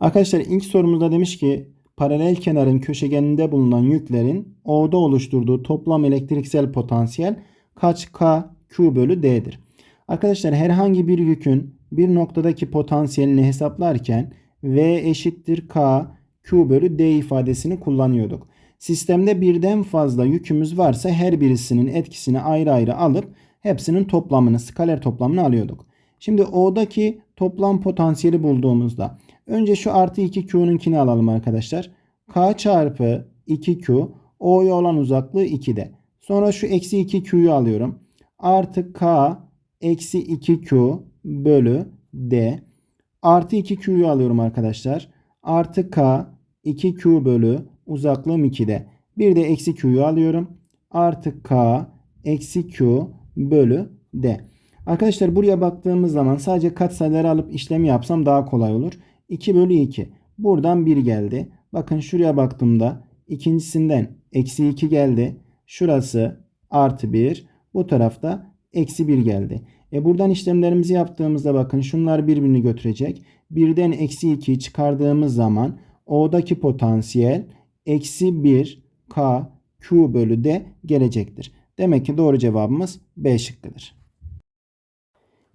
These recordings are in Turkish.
Arkadaşlar ilk sorumuzda demiş ki paralel kenarın köşegeninde bulunan yüklerin O'da oluşturduğu toplam elektriksel potansiyel kaç K Q bölü D'dir? Arkadaşlar herhangi bir yükün bir noktadaki potansiyelini hesaplarken V eşittir K Q bölü D ifadesini kullanıyorduk. Sistemde birden fazla yükümüz varsa her birisinin etkisini ayrı ayrı alıp hepsinin toplamını, skaler toplamını alıyorduk. Şimdi O'daki toplam potansiyeli bulduğumuzda önce şu artı 2Q'nunkini alalım arkadaşlar. K çarpı 2Q O'ya olan uzaklığı 2'de. Sonra şu eksi 2Q'yu alıyorum. Artı K eksi 2Q bölü D. Artı 2Q'yu alıyorum arkadaşlar. Artı K 2Q bölü uzaklığım 2'de. Bir de eksi Q'yu alıyorum. Artı K eksi Q bölü D. Arkadaşlar buraya baktığımız zaman sadece katsayıları alıp işlemi yapsam daha kolay olur. 2 bölü 2. Buradan 1 geldi. Bakın şuraya baktığımda ikincisinden eksi 2 geldi. Şurası artı 1. Bu tarafta eksi 1 geldi. E buradan işlemlerimizi yaptığımızda bakın şunlar birbirini götürecek. Birden eksi 2'yi çıkardığımız zaman O'daki potansiyel eksi 1 K Q bölü D gelecektir. Demek ki doğru cevabımız B şıkkıdır.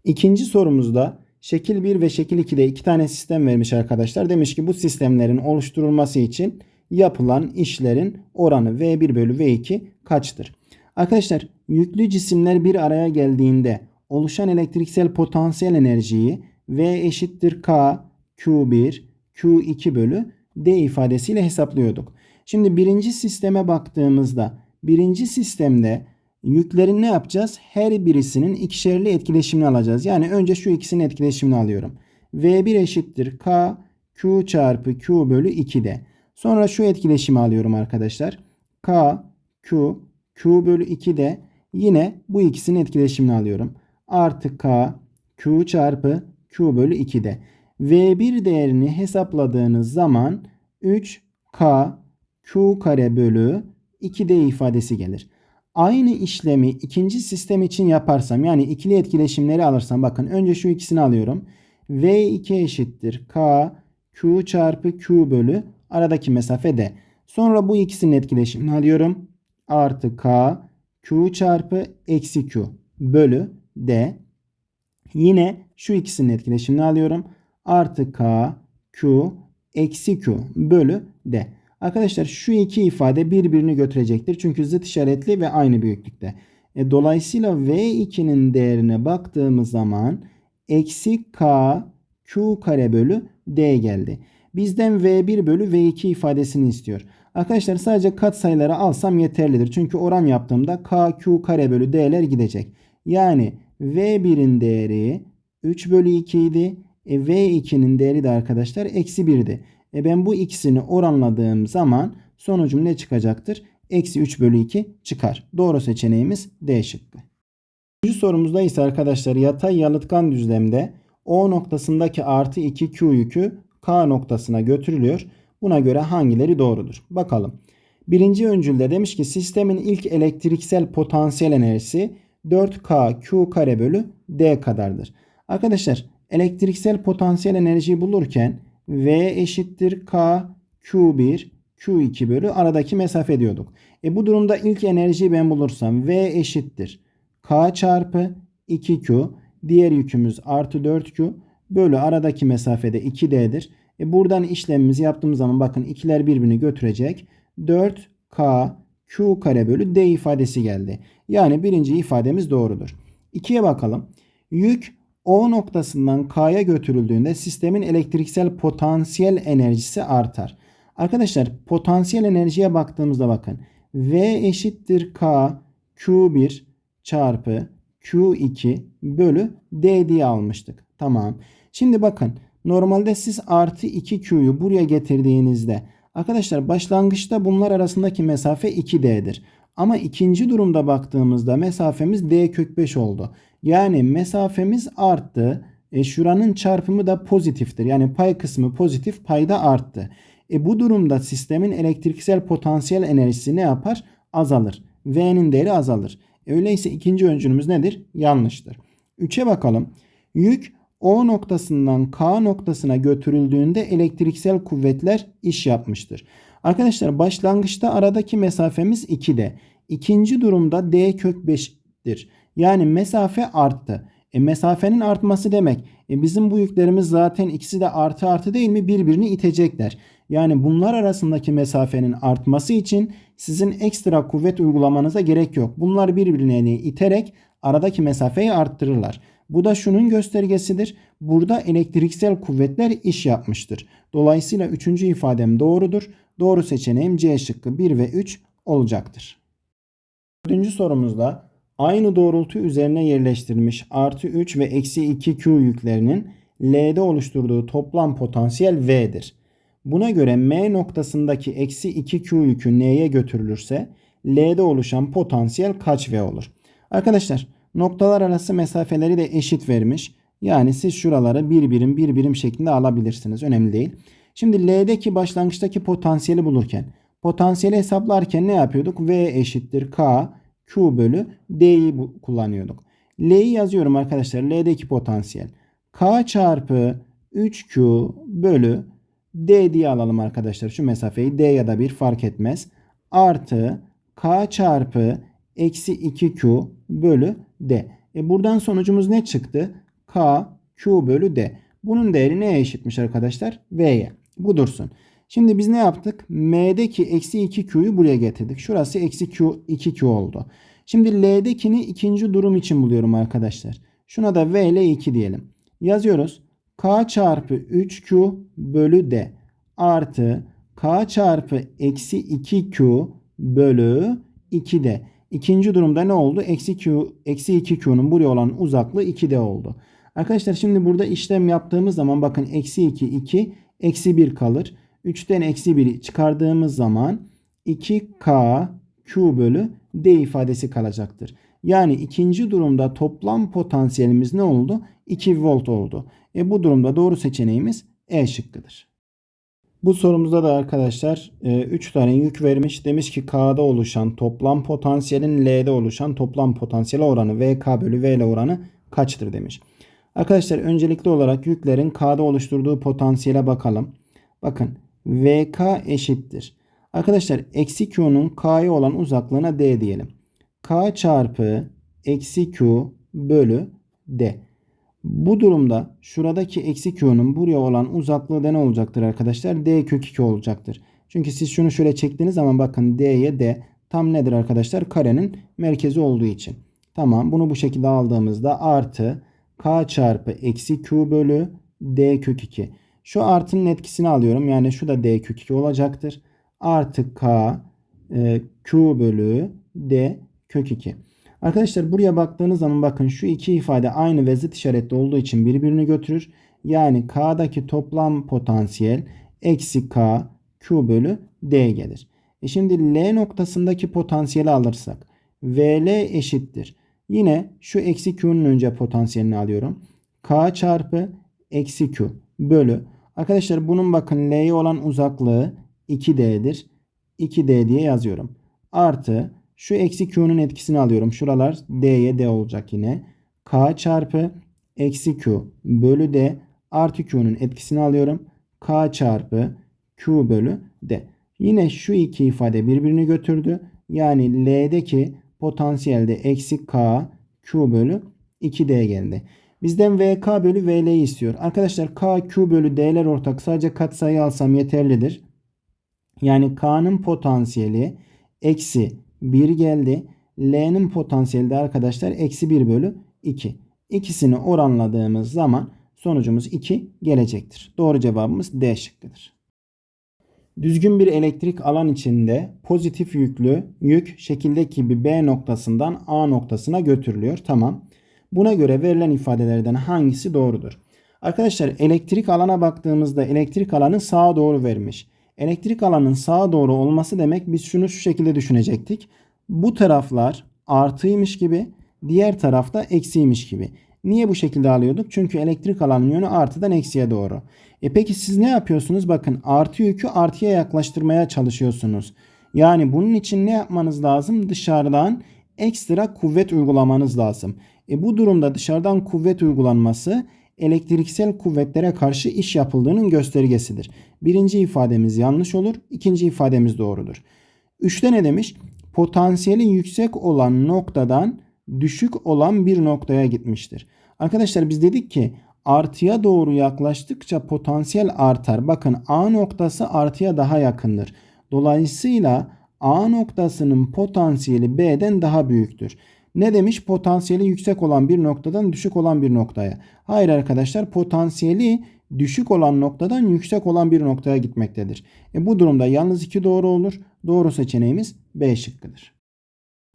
İkinci sorumuzda şekil 1 ve şekil 2'de iki tane sistem vermiş arkadaşlar. Demiş ki bu sistemlerin oluşturulması için yapılan işlerin oranı V1 bölü V2 kaçtır? Arkadaşlar yüklü cisimler bir araya geldiğinde oluşan elektriksel potansiyel enerjiyi V eşittir K Q1 Q2 bölü D ifadesiyle hesaplıyorduk. Şimdi birinci sisteme baktığımızda birinci sistemde yüklerin ne yapacağız? Her birisinin ikişerli etkileşimini alacağız. Yani önce şu ikisinin etkileşimini alıyorum. V1 eşittir K Q çarpı Q bölü 2'de. Sonra şu etkileşimi alıyorum arkadaşlar. K Q Q bölü 2'de yine bu ikisinin etkileşimini alıyorum. Artı K Q çarpı Q bölü 2'de. V1 değerini hesapladığınız zaman 3K Q kare bölü 2D ifadesi gelir. Aynı işlemi ikinci sistem için yaparsam yani ikili etkileşimleri alırsam bakın önce şu ikisini alıyorum. V2 eşittir K Q çarpı Q bölü aradaki mesafe D. Sonra bu ikisinin etkileşimini alıyorum. Artı K Q çarpı eksi Q bölü D. Yine şu ikisinin etkileşimini alıyorum. Artı K Q eksi Q bölü D. Arkadaşlar şu iki ifade birbirini götürecektir. Çünkü zıt işaretli ve aynı büyüklükte. E, dolayısıyla V2'nin değerine baktığımız zaman eksi K Q kare bölü D geldi. Bizden V1 bölü V2 ifadesini istiyor. Arkadaşlar sadece katsayıları alsam yeterlidir. Çünkü oran yaptığımda K Q kare bölü D'ler gidecek. Yani V1'in değeri 3 bölü 2 idi. E, V2'nin değeri de arkadaşlar eksi 1'di. E ben bu ikisini oranladığım zaman sonucum ne çıkacaktır? Eksi 3 bölü 2 çıkar. Doğru seçeneğimiz D şıkkı. Üçüncü sorumuzda ise arkadaşlar yatay yalıtkan düzlemde O noktasındaki artı 2Q yükü K noktasına götürülüyor. Buna göre hangileri doğrudur? Bakalım. Birinci öncülde demiş ki sistemin ilk elektriksel potansiyel enerjisi 4K Q kare bölü D kadardır. Arkadaşlar elektriksel potansiyel enerjiyi bulurken V eşittir K Q1 Q2 bölü aradaki mesafe diyorduk. E bu durumda ilk enerjiyi ben bulursam V eşittir K çarpı 2Q diğer yükümüz artı 4Q bölü aradaki mesafede 2D'dir. E buradan işlemimizi yaptığımız zaman bakın ikiler birbirini götürecek. 4K Q kare bölü D ifadesi geldi. Yani birinci ifademiz doğrudur. İkiye bakalım. Yük o noktasından K'ya götürüldüğünde sistemin elektriksel potansiyel enerjisi artar. Arkadaşlar potansiyel enerjiye baktığımızda bakın. V eşittir K Q1 çarpı Q2 bölü D diye almıştık. Tamam. Şimdi bakın normalde siz artı 2Q'yu buraya getirdiğinizde arkadaşlar başlangıçta bunlar arasındaki mesafe 2D'dir. Ama ikinci durumda baktığımızda mesafemiz D kök 5 oldu. Yani mesafemiz arttı. E şuranın çarpımı da pozitiftir. Yani pay kısmı pozitif payda arttı. E bu durumda sistemin elektriksel potansiyel enerjisi ne yapar? Azalır. V'nin değeri azalır. E öyleyse ikinci öncülümüz nedir? Yanlıştır. 3'e bakalım. Yük O noktasından K noktasına götürüldüğünde elektriksel kuvvetler iş yapmıştır. Arkadaşlar başlangıçta aradaki mesafemiz 2'de. İkinci durumda D kök 5'tir. Yani mesafe arttı. E, mesafenin artması demek. E, bizim bu yüklerimiz zaten ikisi de artı artı değil mi? Birbirini itecekler. Yani bunlar arasındaki mesafenin artması için sizin ekstra kuvvet uygulamanıza gerek yok. Bunlar birbirlerini iterek aradaki mesafeyi arttırırlar. Bu da şunun göstergesidir. Burada elektriksel kuvvetler iş yapmıştır. Dolayısıyla üçüncü ifadem doğrudur. Doğru seçeneğim C şıkkı 1 ve 3 olacaktır. Dördüncü sorumuzda aynı doğrultu üzerine yerleştirilmiş artı 3 ve eksi 2Q yüklerinin L'de oluşturduğu toplam potansiyel V'dir. Buna göre M noktasındaki eksi 2Q yükü N'ye götürülürse L'de oluşan potansiyel kaç V olur? Arkadaşlar noktalar arası mesafeleri de eşit vermiş. Yani siz şuraları bir birim bir birim şeklinde alabilirsiniz. Önemli değil. Şimdi L'deki başlangıçtaki potansiyeli bulurken potansiyeli hesaplarken ne yapıyorduk? V eşittir K Q bölü D'yi kullanıyorduk. L'yi yazıyorum arkadaşlar. L'deki potansiyel. K çarpı 3Q bölü D diye alalım arkadaşlar. Şu mesafeyi D ya da 1 fark etmez. Artı K çarpı eksi 2Q bölü D. E buradan sonucumuz ne çıktı? K Q bölü D. Bunun değeri neye eşitmiş arkadaşlar? V'ye. Bu dursun. Şimdi biz ne yaptık? M'deki eksi 2Q'yu buraya getirdik. Şurası eksi Q 2Q oldu. Şimdi L'dekini ikinci durum için buluyorum arkadaşlar. Şuna da V ile 2 diyelim. Yazıyoruz. K çarpı 3Q bölü D artı K çarpı eksi 2Q bölü 2D. İkinci durumda ne oldu? Eksi Q, eksi 2Q'nun buraya olan uzaklığı 2D oldu. Arkadaşlar şimdi burada işlem yaptığımız zaman bakın eksi 2, 2, eksi 1 kalır. 3'ten eksi 1'i çıkardığımız zaman 2K Q bölü D ifadesi kalacaktır. Yani ikinci durumda toplam potansiyelimiz ne oldu? 2 volt oldu. E bu durumda doğru seçeneğimiz E şıkkıdır. Bu sorumuzda da arkadaşlar 3 e, tane yük vermiş. Demiş ki K'da oluşan toplam potansiyelin L'de oluşan toplam potansiyel oranı VK bölü V oranı kaçtır demiş. Arkadaşlar öncelikli olarak yüklerin K'da oluşturduğu potansiyele bakalım. Bakın VK eşittir. Arkadaşlar eksi Q'nun K'ya olan uzaklığına D diyelim. K çarpı eksi Q bölü D. Bu durumda şuradaki eksi Q'nun buraya olan uzaklığı da ne olacaktır arkadaşlar? D kök 2 olacaktır. Çünkü siz şunu şöyle çektiğiniz zaman bakın D'ye D tam nedir arkadaşlar? Karenin merkezi olduğu için. Tamam bunu bu şekilde aldığımızda artı K çarpı eksi Q bölü D kök 2. Şu artının etkisini alıyorum. Yani şu da D kök 2 olacaktır. Artı K e, Q bölü D kök 2. Arkadaşlar buraya baktığınız zaman bakın şu iki ifade aynı ve zıt işaretli olduğu için birbirini götürür. Yani K'daki toplam potansiyel eksi K Q bölü D gelir. E şimdi L noktasındaki potansiyeli alırsak VL eşittir. Yine şu eksi Q'nun önce potansiyelini alıyorum. K çarpı eksi Q bölü. Arkadaşlar bunun bakın L'ye olan uzaklığı 2D'dir. 2D diye yazıyorum. Artı şu eksi Q'nun etkisini alıyorum. Şuralar D'ye D olacak yine. K çarpı eksi Q bölü D artı Q'nun etkisini alıyorum. K çarpı Q bölü D. Yine şu iki ifade birbirini götürdü. Yani L'deki potansiyelde eksi K Q bölü 2D geldi. Bizden VK bölü VL'yi istiyor. Arkadaşlar K, Q bölü D'ler ortak. Sadece katsayı alsam yeterlidir. Yani K'nın potansiyeli eksi 1 geldi. L'nin potansiyeli de arkadaşlar eksi 1 bölü 2. İkisini oranladığımız zaman sonucumuz 2 gelecektir. Doğru cevabımız D şıkkıdır. Düzgün bir elektrik alan içinde pozitif yüklü yük şekildeki bir B noktasından A noktasına götürülüyor. Tamam. Buna göre verilen ifadelerden hangisi doğrudur? Arkadaşlar elektrik alana baktığımızda elektrik alanı sağa doğru vermiş. Elektrik alanının sağa doğru olması demek biz şunu şu şekilde düşünecektik. Bu taraflar artıymış gibi diğer tarafta eksiymiş gibi. Niye bu şekilde alıyorduk? Çünkü elektrik alanının yönü artıdan eksiye doğru. E peki siz ne yapıyorsunuz? Bakın artı yükü artıya yaklaştırmaya çalışıyorsunuz. Yani bunun için ne yapmanız lazım? Dışarıdan ekstra kuvvet uygulamanız lazım. E bu durumda dışarıdan kuvvet uygulanması elektriksel kuvvetlere karşı iş yapıldığının göstergesidir. Birinci ifademiz yanlış olur. ikinci ifademiz doğrudur. Üçte ne demiş? Potansiyeli yüksek olan noktadan düşük olan bir noktaya gitmiştir. Arkadaşlar biz dedik ki artıya doğru yaklaştıkça potansiyel artar. Bakın A noktası artıya daha yakındır. Dolayısıyla A noktasının potansiyeli B'den daha büyüktür. Ne demiş? Potansiyeli yüksek olan bir noktadan düşük olan bir noktaya. Hayır arkadaşlar potansiyeli düşük olan noktadan yüksek olan bir noktaya gitmektedir. E bu durumda yalnız iki doğru olur. Doğru seçeneğimiz B şıkkıdır.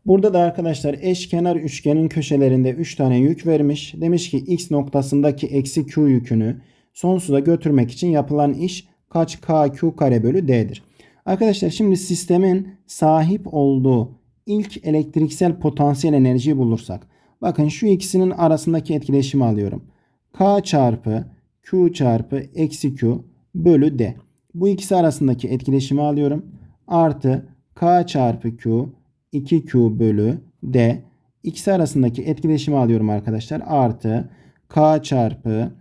Burada da arkadaşlar eşkenar üçgenin köşelerinde 3 tane yük vermiş. Demiş ki x noktasındaki eksi q yükünü sonsuza götürmek için yapılan iş kaç k q kare bölü d'dir. Arkadaşlar şimdi sistemin sahip olduğu ilk elektriksel potansiyel enerjiyi bulursak. Bakın şu ikisinin arasındaki etkileşimi alıyorum. K çarpı Q çarpı eksi Q bölü D. Bu ikisi arasındaki etkileşimi alıyorum. Artı K çarpı Q 2Q bölü D. İkisi arasındaki etkileşimi alıyorum arkadaşlar. Artı K çarpı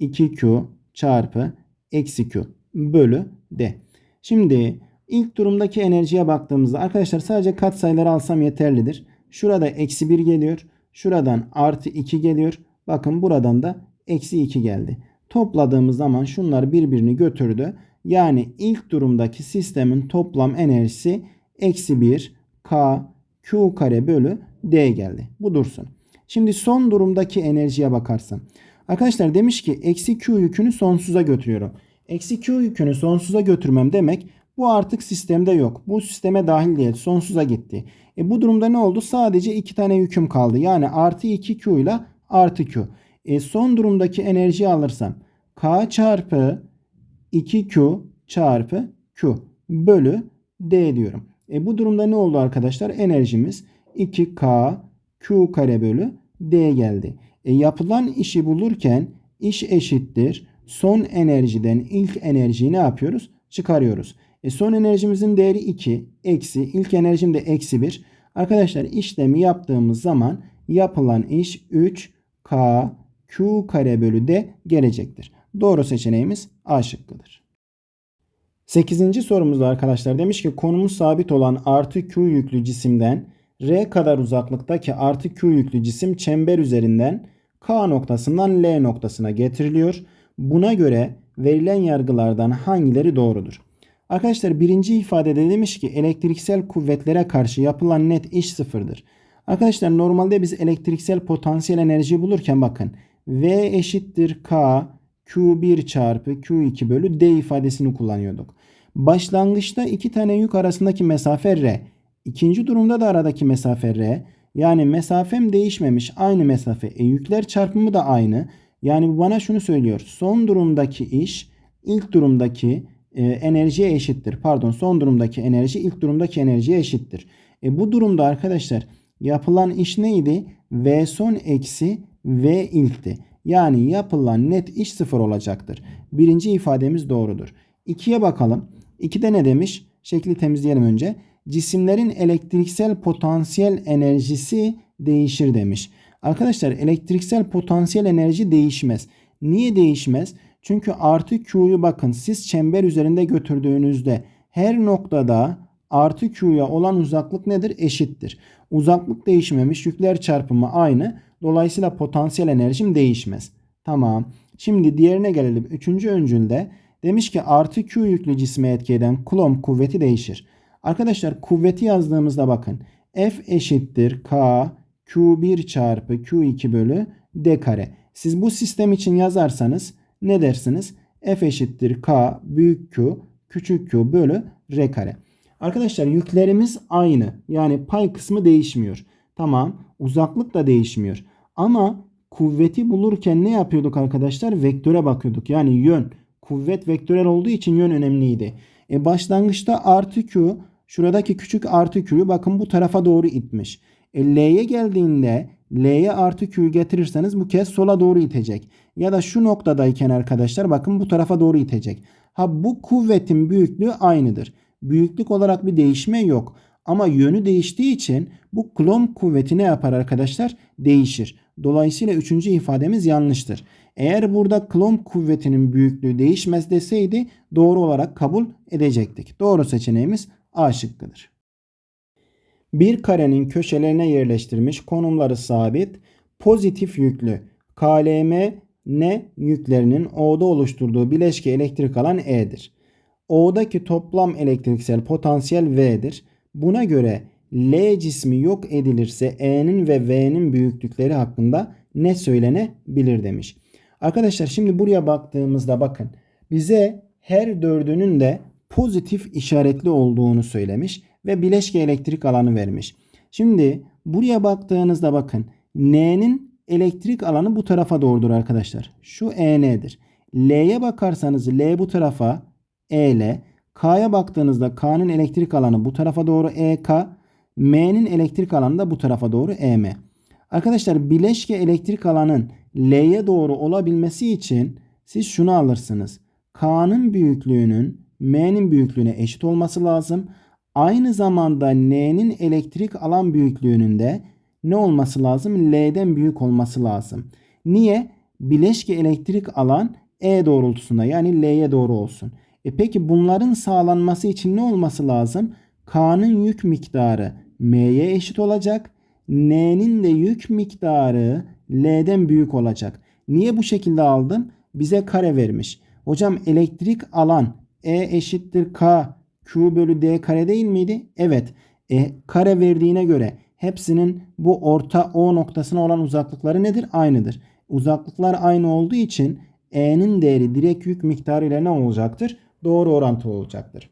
2Q çarpı eksi Q bölü D. Şimdi ilk durumdaki enerjiye baktığımızda arkadaşlar sadece katsayıları alsam yeterlidir. Şurada eksi 1 geliyor. Şuradan artı 2 geliyor. Bakın buradan da eksi 2 geldi. Topladığımız zaman şunlar birbirini götürdü. Yani ilk durumdaki sistemin toplam enerjisi eksi 1 K Q kare bölü D geldi. Bu dursun. Şimdi son durumdaki enerjiye bakarsam. Arkadaşlar demiş ki eksi Q yükünü sonsuza götürüyorum. Eksi Q yükünü sonsuza götürmem demek bu artık sistemde yok. Bu sisteme dahil değil. Sonsuza gitti. E bu durumda ne oldu? Sadece iki tane yüküm kaldı. Yani artı 2Q ile artı Q. E son durumdaki enerjiyi alırsam K çarpı 2Q çarpı Q bölü D diyorum. E bu durumda ne oldu arkadaşlar? Enerjimiz 2K Q kare bölü D geldi. E yapılan işi bulurken iş eşittir. Son enerjiden ilk enerjiyi ne yapıyoruz? Çıkarıyoruz. E son enerjimizin değeri 2. Eksi. ilk enerjim de eksi 1. Arkadaşlar işlemi yaptığımız zaman yapılan iş 3K Q kare bölü D gelecektir. Doğru seçeneğimiz A şıkkıdır. 8. sorumuzda arkadaşlar demiş ki konumuz sabit olan artı Q yüklü cisimden R kadar uzaklıktaki artı Q yüklü cisim çember üzerinden K noktasından L noktasına getiriliyor. Buna göre verilen yargılardan hangileri doğrudur? Arkadaşlar birinci ifadede demiş ki elektriksel kuvvetlere karşı yapılan net iş sıfırdır. Arkadaşlar normalde biz elektriksel potansiyel enerji bulurken bakın V eşittir K Q1 çarpı Q2 bölü D ifadesini kullanıyorduk. Başlangıçta iki tane yük arasındaki mesafe R. İkinci durumda da aradaki mesafe R. Yani mesafem değişmemiş aynı mesafe. E yükler çarpımı da aynı. Yani bu bana şunu söylüyor. Son durumdaki iş ilk durumdaki e, enerjiye eşittir. Pardon son durumdaki enerji ilk durumdaki enerjiye eşittir. E, bu durumda arkadaşlar yapılan iş neydi? V son eksi V ilkti. Yani yapılan net iş sıfır olacaktır. Birinci ifademiz doğrudur. İkiye bakalım. İkide ne demiş? Şekli temizleyelim önce. Cisimlerin elektriksel potansiyel enerjisi değişir demiş. Arkadaşlar elektriksel potansiyel enerji değişmez. Niye değişmez? Çünkü artı Q'yu bakın siz çember üzerinde götürdüğünüzde her noktada artı Q'ya olan uzaklık nedir? Eşittir. Uzaklık değişmemiş. Yükler çarpımı aynı. Dolayısıyla potansiyel enerjim değişmez. Tamam. Şimdi diğerine gelelim. Üçüncü öncülde demiş ki artı Q yüklü cisme etki eden Coulomb kuvveti değişir. Arkadaşlar kuvveti yazdığımızda bakın. F eşittir K Q1 çarpı Q2 bölü D kare. Siz bu sistem için yazarsanız ne dersiniz? F eşittir K büyük Q küçük Q bölü R kare. Arkadaşlar yüklerimiz aynı. Yani pay kısmı değişmiyor. Tamam uzaklık da değişmiyor. Ama kuvveti bulurken ne yapıyorduk arkadaşlar? Vektöre bakıyorduk. Yani yön. Kuvvet vektörel olduğu için yön önemliydi. E başlangıçta artı Q şuradaki küçük artı Q'yu bakın bu tarafa doğru itmiş. E L'ye geldiğinde L'ye artı Q'yu getirirseniz bu kez sola doğru itecek. Ya da şu noktadayken arkadaşlar bakın bu tarafa doğru itecek. Ha bu kuvvetin büyüklüğü aynıdır. Büyüklük olarak bir değişme yok. Ama yönü değiştiği için bu Coulomb kuvveti ne yapar arkadaşlar? Değişir. Dolayısıyla üçüncü ifademiz yanlıştır. Eğer burada Coulomb kuvvetinin büyüklüğü değişmez deseydi doğru olarak kabul edecektik. Doğru seçeneğimiz A şıkkıdır. Bir karenin köşelerine yerleştirmiş konumları sabit pozitif yüklü KLM N yüklerinin O'da oluşturduğu bileşke elektrik alan E'dir. O'daki toplam elektriksel potansiyel V'dir. Buna göre L cismi yok edilirse E'nin ve V'nin büyüklükleri hakkında ne söylenebilir demiş. Arkadaşlar şimdi buraya baktığımızda bakın bize her dördünün de pozitif işaretli olduğunu söylemiş ve bileşke elektrik alanı vermiş. Şimdi buraya baktığınızda bakın N'nin elektrik alanı bu tarafa doğrudur arkadaşlar. Şu EN'dir. L'ye bakarsanız L bu tarafa EL. K'ya baktığınızda K'nın elektrik alanı bu tarafa doğru EK. M'nin elektrik alanı da bu tarafa doğru EM. Arkadaşlar bileşke elektrik alanın L'ye doğru olabilmesi için siz şunu alırsınız. K'nın büyüklüğünün M'nin büyüklüğüne eşit olması lazım. Aynı zamanda N'nin elektrik alan büyüklüğünün de ne olması lazım? L'den büyük olması lazım. Niye? Bileşke elektrik alan E doğrultusunda yani L'ye doğru olsun. E peki bunların sağlanması için ne olması lazım? K'nın yük miktarı M'ye eşit olacak. N'nin de yük miktarı L'den büyük olacak. Niye bu şekilde aldım? Bize kare vermiş. Hocam elektrik alan E eşittir K Q bölü D kare değil miydi? Evet. E, kare verdiğine göre hepsinin bu orta O noktasına olan uzaklıkları nedir? Aynıdır. Uzaklıklar aynı olduğu için E'nin değeri direkt yük miktarı ile ne olacaktır? Doğru orantılı olacaktır.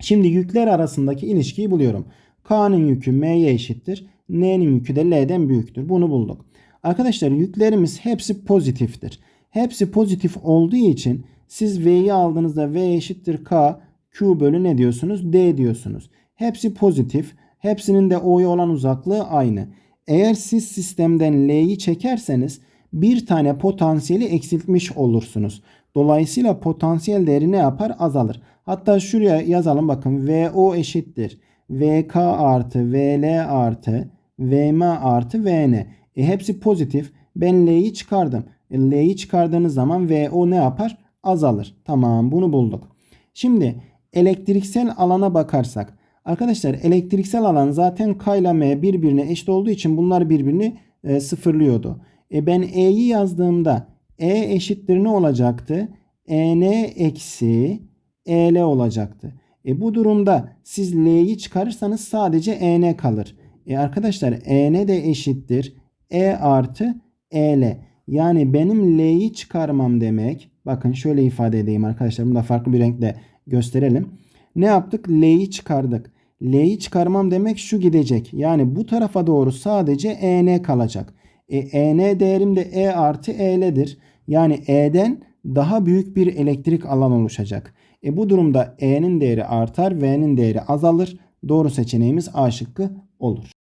Şimdi yükler arasındaki ilişkiyi buluyorum. K'nın yükü M'ye eşittir. N'nin yükü de L'den büyüktür. Bunu bulduk. Arkadaşlar yüklerimiz hepsi pozitiftir. Hepsi pozitif olduğu için siz V'yi aldığınızda V eşittir K Q bölü ne diyorsunuz? D diyorsunuz. Hepsi pozitif. Hepsinin de O'ya olan uzaklığı aynı. Eğer siz sistemden L'yi çekerseniz bir tane potansiyeli eksiltmiş olursunuz. Dolayısıyla potansiyel değeri ne yapar? Azalır. Hatta şuraya yazalım bakın. VO eşittir. VK artı VL artı VM artı VN. E hepsi pozitif. Ben L'yi çıkardım. E, L'yi çıkardığınız zaman VO ne yapar? Azalır. Tamam bunu bulduk. Şimdi elektriksel alana bakarsak. Arkadaşlar elektriksel alan zaten K ile M birbirine eşit olduğu için bunlar birbirini e, sıfırlıyordu. E ben E'yi yazdığımda E eşittir ne olacaktı? EN eksi EL olacaktı. E bu durumda siz L'yi çıkarırsanız sadece EN kalır. E arkadaşlar EN de eşittir. E artı EL. Yani benim L'yi çıkarmam demek. Bakın şöyle ifade edeyim arkadaşlar. Bunu da farklı bir renkle gösterelim. Ne yaptık? L'yi çıkardık. L'yi çıkarmam demek şu gidecek. Yani bu tarafa doğru sadece EN kalacak. E, EN değerim de E artı EL'dir. Yani E'den daha büyük bir elektrik alan oluşacak. E bu durumda E'nin değeri artar, V'nin değeri azalır. Doğru seçeneğimiz A şıkkı olur.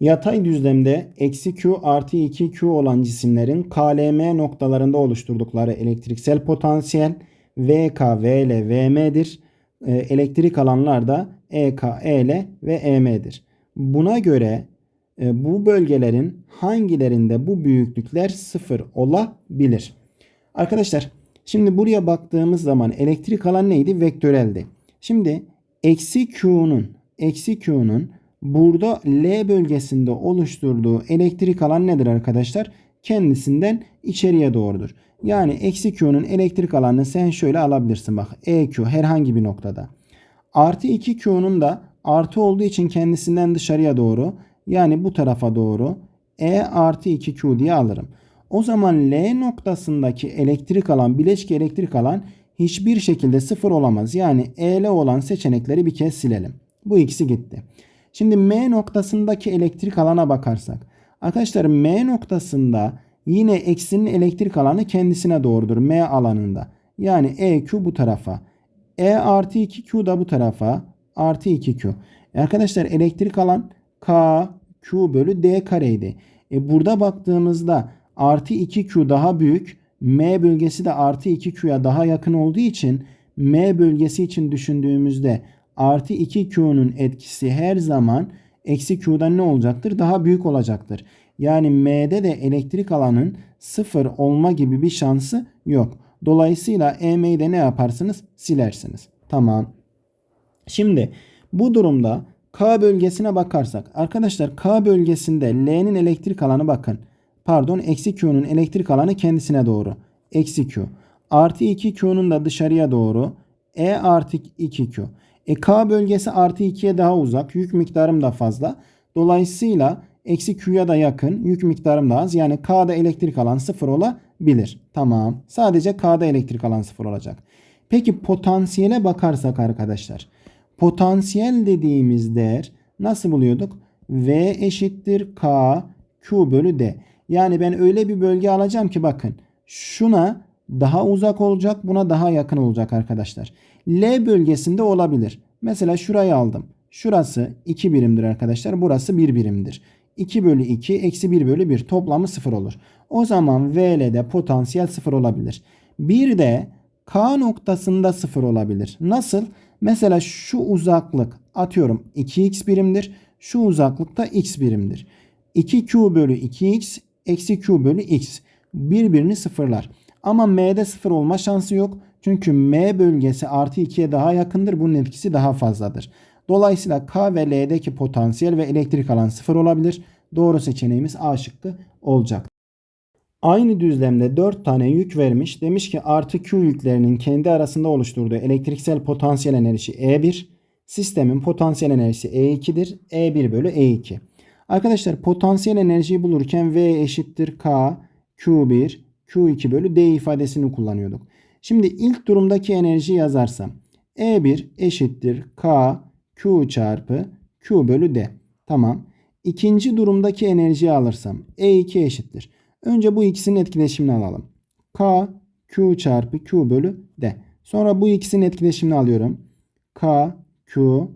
Yatay düzlemde eksi Q artı 2Q olan cisimlerin KLM noktalarında oluşturdukları elektriksel potansiyel VK, VL, VM'dir. E, elektrik alanlar da EK, EL ve EM'dir. Buna göre e, bu bölgelerin hangilerinde bu büyüklükler sıfır olabilir? Arkadaşlar şimdi buraya baktığımız zaman elektrik alan neydi? Vektöreldi. Şimdi eksi Q'nun eksi Q'nun burada L bölgesinde oluşturduğu elektrik alan nedir arkadaşlar? Kendisinden içeriye doğrudur. Yani eksi Q'nun elektrik alanını sen şöyle alabilirsin bak. EQ herhangi bir noktada. Artı 2Q'nun da artı olduğu için kendisinden dışarıya doğru yani bu tarafa doğru E artı 2Q diye alırım. O zaman L noktasındaki elektrik alan, bileşke elektrik alan hiçbir şekilde sıfır olamaz. Yani EL olan seçenekleri bir kez silelim. Bu ikisi gitti. Şimdi M noktasındaki elektrik alana bakarsak. Arkadaşlar M noktasında yine eksinin elektrik alanı kendisine doğrudur. M alanında. Yani EQ bu tarafa. E artı 2Q da bu tarafa. Artı 2Q. E arkadaşlar elektrik alan K Q bölü D kareydi. E burada baktığımızda artı 2Q daha büyük. M bölgesi de artı 2Q'ya daha yakın olduğu için M bölgesi için düşündüğümüzde artı 2Q'nun etkisi her zaman eksi Q'dan ne olacaktır? Daha büyük olacaktır. Yani M'de de elektrik alanın sıfır olma gibi bir şansı yok. Dolayısıyla EM'yi de ne yaparsınız? Silersiniz. Tamam. Şimdi bu durumda K bölgesine bakarsak arkadaşlar K bölgesinde L'nin elektrik alanı bakın. Pardon eksi Q'nun elektrik alanı kendisine doğru. Eksi Q. Artı 2 Q'nun da dışarıya doğru. E artı 2 Q. E K bölgesi artı 2'ye daha uzak. Yük miktarım da fazla. Dolayısıyla eksi Q'ya da yakın. Yük miktarım da az. Yani K'da elektrik alan sıfır olabilir. Tamam. Sadece K'da elektrik alan sıfır olacak. Peki potansiyele bakarsak arkadaşlar. Potansiyel dediğimiz değer nasıl buluyorduk? V eşittir K Q bölü D. Yani ben öyle bir bölge alacağım ki bakın. Şuna daha uzak olacak buna daha yakın olacak arkadaşlar. L bölgesinde olabilir. Mesela şurayı aldım. Şurası 2 birimdir arkadaşlar. Burası 1 birimdir. 2 bölü 2 eksi 1 bölü 1 toplamı 0 olur. O zaman VL'de potansiyel 0 olabilir. Bir de K noktasında 0 olabilir. Nasıl? Mesela şu uzaklık atıyorum 2x birimdir. Şu uzaklık da x birimdir. 2q bölü 2x eksi q bölü x birbirini sıfırlar. Ama m'de sıfır olma şansı yok. Çünkü m bölgesi artı 2'ye daha yakındır. Bunun etkisi daha fazladır. Dolayısıyla K ve L'deki potansiyel ve elektrik alan sıfır olabilir. Doğru seçeneğimiz A şıkkı olacak. Aynı düzlemde 4 tane yük vermiş. Demiş ki artı Q yüklerinin kendi arasında oluşturduğu elektriksel potansiyel enerjisi E1. Sistemin potansiyel enerjisi E2'dir. E1 bölü E2. Arkadaşlar potansiyel enerjiyi bulurken V eşittir K Q1 Q2 bölü D ifadesini kullanıyorduk. Şimdi ilk durumdaki enerji yazarsam E1 eşittir K Q çarpı Q bölü D. Tamam. İkinci durumdaki enerjiyi alırsam E2 eşittir. Önce bu ikisinin etkileşimini alalım. K Q çarpı Q bölü D. Sonra bu ikisinin etkileşimini alıyorum. K Q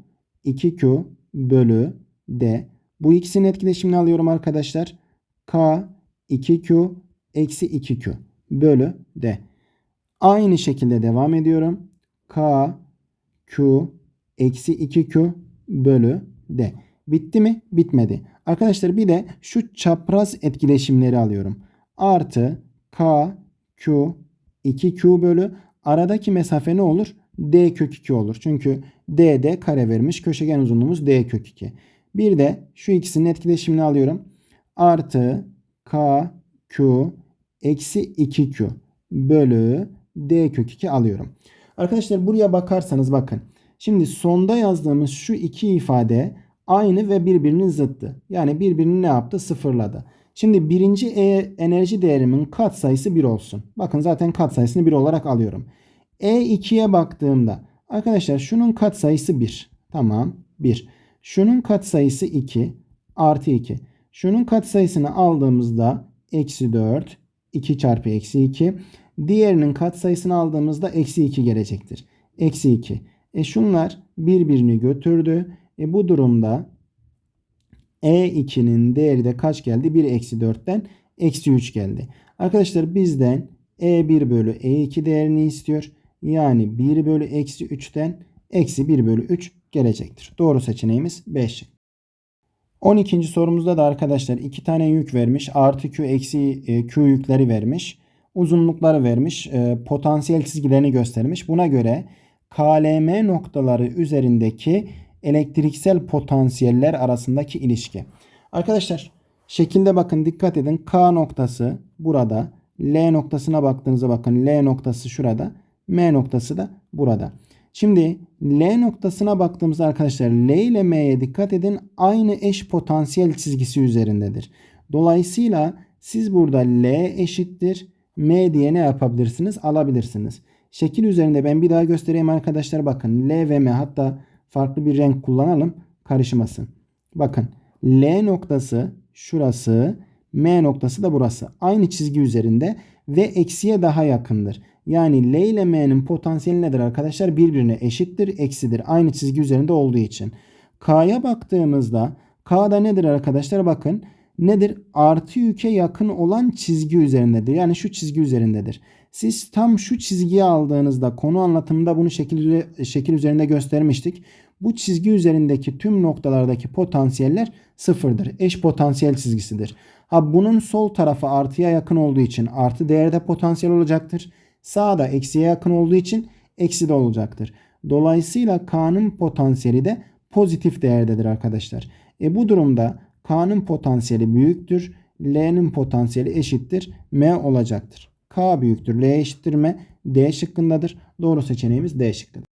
2Q bölü D. Bu ikisinin etkileşimini alıyorum arkadaşlar. K 2Q eksi 2Q bölü D. Aynı şekilde devam ediyorum. K Q eksi 2Q bölü D. Bitti mi? Bitmedi. Arkadaşlar bir de şu çapraz etkileşimleri alıyorum. Artı K Q 2Q bölü aradaki mesafe ne olur? D kök 2 olur. Çünkü DD kare vermiş. Köşegen uzunluğumuz D kök 2. Bir de şu ikisinin etkileşimini alıyorum. Artı K Q eksi 2Q bölü D kök 2 alıyorum. Arkadaşlar buraya bakarsanız bakın. Şimdi sonda yazdığımız şu iki ifade aynı ve birbirinin zıttı. Yani birbirini ne yaptı? Sıfırladı. Şimdi birinci e enerji değerimin kat sayısı 1 olsun. Bakın zaten kat sayısını 1 olarak alıyorum. E2'ye baktığımda arkadaşlar şunun kat sayısı 1. Tamam 1. Şunun kat sayısı 2 artı 2. Şunun kat sayısını aldığımızda eksi 4 2 çarpı eksi 2. Diğerinin kat sayısını aldığımızda eksi 2 gelecektir. Eksi 2. E şunlar birbirini götürdü. E bu durumda E2'nin değeri de kaç geldi? 1 eksi 4'ten eksi 3 geldi. Arkadaşlar bizden E1 bölü E2 değerini istiyor. Yani 1 bölü eksi 3'ten eksi 1 bölü 3 gelecektir. Doğru seçeneğimiz 5. 12. sorumuzda da arkadaşlar iki tane yük vermiş. Artı Q eksi e, Q yükleri vermiş. Uzunlukları vermiş. E, potansiyel çizgilerini göstermiş. Buna göre KLM noktaları üzerindeki elektriksel potansiyeller arasındaki ilişki. Arkadaşlar şekilde bakın dikkat edin. K noktası burada. L noktasına baktığınızda bakın L noktası şurada. M noktası da burada. Şimdi L noktasına baktığımızda arkadaşlar L ile M'ye dikkat edin. Aynı eş potansiyel çizgisi üzerindedir. Dolayısıyla siz burada L eşittir M diye ne yapabilirsiniz? Alabilirsiniz. Şekil üzerinde ben bir daha göstereyim arkadaşlar. Bakın L ve M hatta farklı bir renk kullanalım. Karışmasın. Bakın L noktası şurası. M noktası da burası. Aynı çizgi üzerinde ve eksiye daha yakındır. Yani L ile M'nin potansiyeli nedir arkadaşlar? Birbirine eşittir, eksidir. Aynı çizgi üzerinde olduğu için. K'ya baktığımızda K'da nedir arkadaşlar? Bakın nedir? Artı yüke yakın olan çizgi üzerindedir. Yani şu çizgi üzerindedir. Siz tam şu çizgiyi aldığınızda konu anlatımında bunu şekil, şekil üzerinde göstermiştik. Bu çizgi üzerindeki tüm noktalardaki potansiyeller sıfırdır. Eş potansiyel çizgisidir. Ha bunun sol tarafı artıya yakın olduğu için artı değerde potansiyel olacaktır. Sağda eksiye yakın olduğu için eksi de olacaktır. Dolayısıyla K'nın potansiyeli de pozitif değerdedir arkadaşlar. E bu durumda K'nın potansiyeli büyüktür. L'nin potansiyeli eşittir. M olacaktır. K büyüktür. L eşittir M. D şıkkındadır. Doğru seçeneğimiz D şıkkıdır.